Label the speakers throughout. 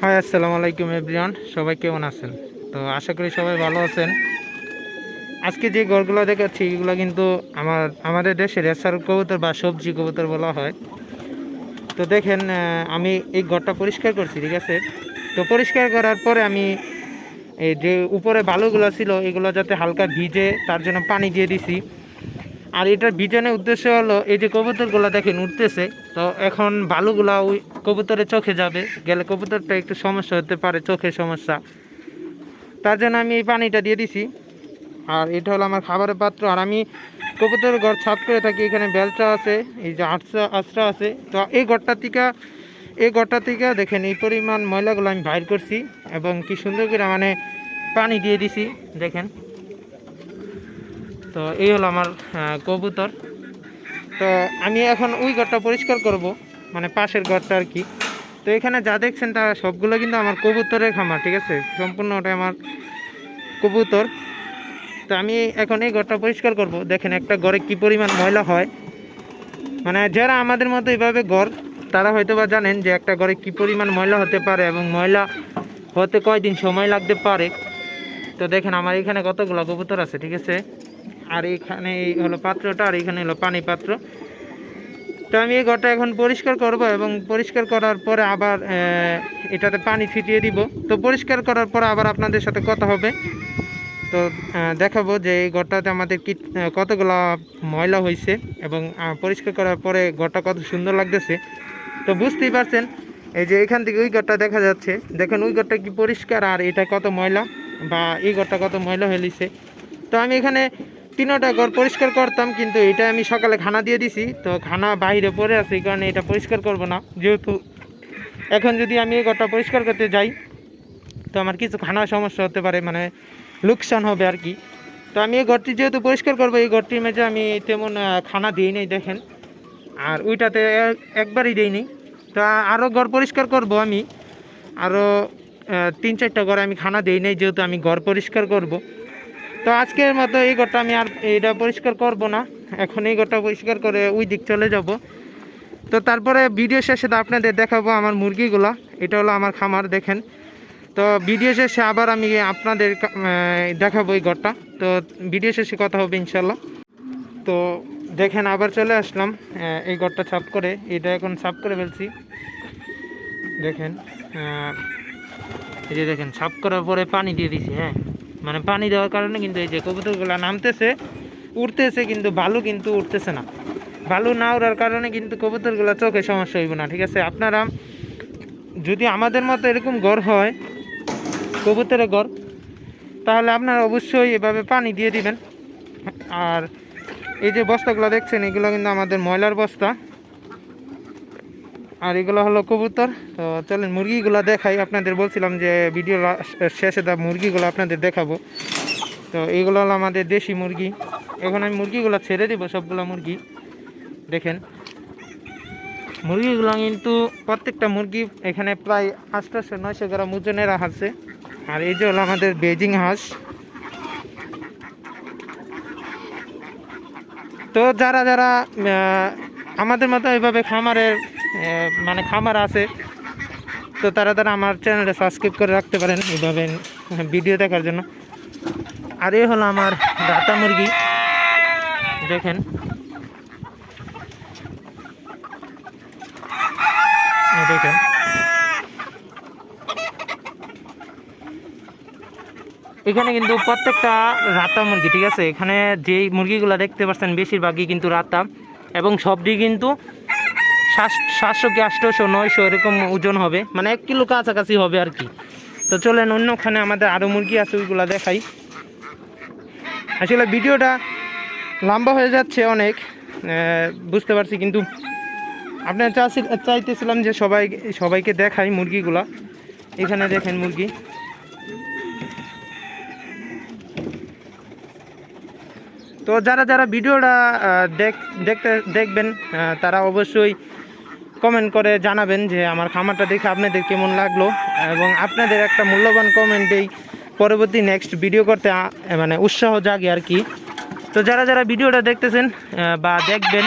Speaker 1: High, আসসালামু আলাইকুম, everyone. সবাই কেমন আছেন? তো আশা করি সবাই ভালো আছেন। আজকে যে গড়গুলো দেখাচ্ছি, এগুলো কিন্তু আমার, আমাদের দেশে রেসার কবুতর বা সবজি কবুতর বলা হয়। তো দেখেন আমি এই ঘরটা পরিষ্কার করছি, ঠিক আছে? তো পরিষ্কার করার পরে আমি এই যে উপরে বালুগুলো ছিল, এগুলো যাতে হালকা ভিজে, তার জন্য পানি দিয়ে দিছি। আর এটার ভিজানোর উদ্দেশ্য হলো, এই যে কবুতরগুলো দেখেন উঠতেছে, তো এখন বালুগুলা কবুতরের চোখে যাবে, গেলে কবুতরটা একটু সমস্যা হতে পারে, চোখের সমস্যা। তার জন্য আমি এই পানিটা দিয়ে দিছি। আর এটা হলো আমার খাবারের পাত্র। আর আমি কবুতরের ঘর ছাপ করে থাকি, এখানে বেলচা আছে, এই যে আটশা আশ্রা আছে। তো এই ঘরটা থেকে, এই ঘরটা থেকে দেখেন এই পরিমাণ ময়লাগুলো আমি বাইর করছি এবং কি সুন্দর করে মানে পানি দিয়ে দিছি, দেখেন। তো এই হলো আমার কবুতর। তো আমি এখন ওই ঘরটা পরিষ্কার করব। মানে পাশের ঘরটা আর কি। তো এখানে যা দেখছেন তা সবগুলো কিন্তু আমার কবুতরের খামার, ঠিক আছে? সম্পূর্ণ ওটা আমার কবুতর। তো আমি এখন এই ঘরটা পরিষ্কার করব। দেখেন একটা ঘরে কি পরিমাণ ময়লা হয়। মানে যারা আমাদের মতো এইভাবে ঘর, তারা হয়তো বা জানেন যে একটা ঘরে কি পরিমাণ ময়লা হতে পারে এবং ময়লা হতে কয়দিন সময় লাগতে পারে। তো দেখেন আমার এখানে কতগুলো কবুতর আছে, ঠিক আছে? আর এখানে এই হলো পাত্রটা, আর এখানে হলো পানি পাত্র। আমি এই ঘরটা এখন পরিষ্কার করব এবং পরিষ্কার করার পরে আবার এটাতে পানি ছিটিয়ে দিব। তো পরিষ্কার করার পরে আবার আপনাদের সাথে কথা হবে। তো দেখাবো যে এই ঘরটাতে আমাদের কি কতগুলা ময়লা হয়েছে এবং পরিষ্কার করার পরে ঘরটা কত সুন্দর লাগতেছে। তো বুঝতেই পারছেন, এই যে এখান থেকে ওই ঘরটা দেখা যাচ্ছে। দেখেন ওই ঘরটা কি পরিষ্কার আর এটা কত ময়লা বা এই ঘরটা কত ময়লা হয়েছে তো আমি এখানে তিনোটা ঘর পরিষ্কার করতাম, কিন্তু এটা আমি সকালে খানা দিয়ে দিছি। তো খানা বাইরে পড়ে আছে, এই কারণে এটা পরিষ্কার করব না। যেহেতু এখন যদি আমি এই ঘরটা পরিষ্কার করতে যাই, তো আমার কিছু খানার সমস্যা হতে পারে মানে লোকসান হবে আর কি। তো আমি এই ঘরটি যেহেতু পরিষ্কার করব, এই ঘরটির মেঝে আমি তেমন খানা দিই নাই, দেখেন। আর ওইটাতে এক- একবারই দিইনি তো আরও ঘর পরিষ্কার করব আমি। আরও তিন চারটা ঘর আমি খানা দিই নাই, যেহেতু আমি ঘর পরিষ্কার করব। তো আজকের মতো এই ঘরটা আমি আর এইটা পরিষ্কার করব না। এখন এই ঘরটা পরিষ্কার করে ওই দিক চলে যাব। তো তারপরে ভিডিও শেষে তো আপনাদের দেখাবো আমার মুরগিগুলা। এটা হলো আমার খামার, দেখেন। তো ভিডিও শেষে আবার আমি আপনাদের দেখাবো এই ঘরটা। তো ভিডিও শেষে কথা হবে ইনশাল্লাহ তো দেখেন আবার চলে আসলাম। এই ঘরটা সাফ করে, এটা এখন সাফ করে ফেলছি। দেখেন এই যে দেখেন, সাফ করার পরে পানি দিয়ে দিছি হ্যাঁ। মানে পানি দেওয়ার কারণে কিন্তু এই যে কবুতরগুলো নামতেছে উঠতেছে কিন্তু বালু কিন্তু উঠতেছে না। বালু না উড়ার কারণে কিন্তু কবুতরগুলো চোখে সমস্যা হইব না, ঠিক আছে? আপনারা যদি আমাদের মতো এরকম ঘর হয়, কবুতরের ঘর তাহলে আপনারা অবশ্যই এভাবে পানি দিয়ে দিবেন। আর এই যে বস্তাগুলো দেখছেন, এগুলো কিন্তু আমাদের ময়লার বস্তা। আর এগুলো হলো কবুতর। তো চলেন মুরগিগুলো দেখাই। আপনাদের বলছিলাম যে ভিডিও শেষে দা মুরগিগুলো আপনাদের দেখাবো। তো এইগুলো হলো আমাদের দেশি মুরগি। এখন আমি মুরগিগুলো ছেড়ে দিব, সবগুলো মুরগি। দেখেন। মুরগিগুলো কিন্তু প্রত্যেকটা মুরগি এখানে প্রায় আটশোশো নয়শো গ্রাম ওজনের আছে। আর এই যে হলো আমাদের বেজিং হাঁস। তো যারা যারা আমাদের মতো এইভাবে খামারের মানে খামার আছে। তো তারা তারা আমার চ্যানেলে সাবস্ক্রাইব করে রাখতে পারেন এইভাবে ভিডিও দেখার জন্য। আর এই হলো আমার রাতা মুরগি। দেখেন। দেখেন। এখানে কিন্তু প্রত্যেকটা রাতা মুরগি, ঠিক আছে? এখানে যেই মুরগিগুলো দেখতে পাচ্ছেন, বেশিরভাগই কিন্তু রাতা। এবং সবটি কিন্তু সাতশো কি আটশোশো, নয়শো এরকম ওজন হবে। মানে এক কিলো কাছাকাছি হবে আর কি। তো চলেন, অন্যখানে আমাদের আরও মুরগি আছে, ওইগুলো দেখাই। আসলে ভিডিওটা লম্বা হয়ে যাচ্ছে অনেক বুঝতে পারছি, কিন্তু আপনার চাচ্ছি চাইতেছিলাম যে সবাই সবাইকে দেখাই মুরগিগুলা। এখানে দেখেন মুরগি। তো যারা যারা ভিডিওটা দেখ দেখতে দেখবেন তারা অবশ্যই কমেন্ট করে জানাবেন যে আমার খামারটা দেখে আপনাদের কেমন লাগল এবং আপনাদের একটা মূল্যবান কমেন্টেই পরবর্তী নেক্সট ভিডিও করতে মানে উৎসাহ জাগে আর কি। তো যারা যারা ভিডিওটা দেখতেছেন বা দেখবেন,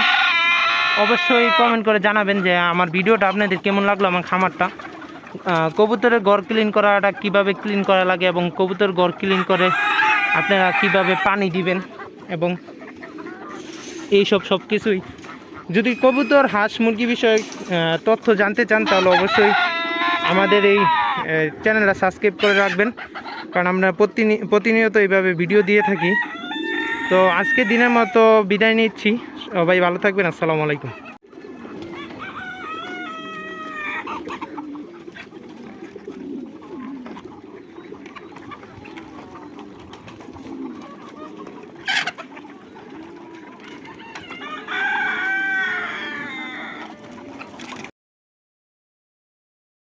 Speaker 1: অবশ্যই কমেন্ট করে জানাবেন যে আমার ভিডিওটা আপনাদের কেমন লাগল আমার খামারটা। কবুতরের ঘর ক্লিন করাটা কীভাবে ক্লিন করা লাগে এবং কবুতর ঘর ক্লিন করে আপনারা কীভাবে পানি দিবেন এবং এইসব সব কিছুই যদি কবুতর, হাঁস, মুরগি বিষয়ে তথ্য জানতে চান, তাহলে অবশ্যই আমাদের এই চ্যানেলটা সাবস্ক্রাইব করে রাখবেন। কারণ আমরা প্রতিনি- প্রতিনিয়ত এইভাবে ভিডিও দিয়ে থাকি। তো আজকে দিনের মতো বিদায় নিচ্ছি। সবাই ভালো থাকবেন। আসসালামু আলাইকুম।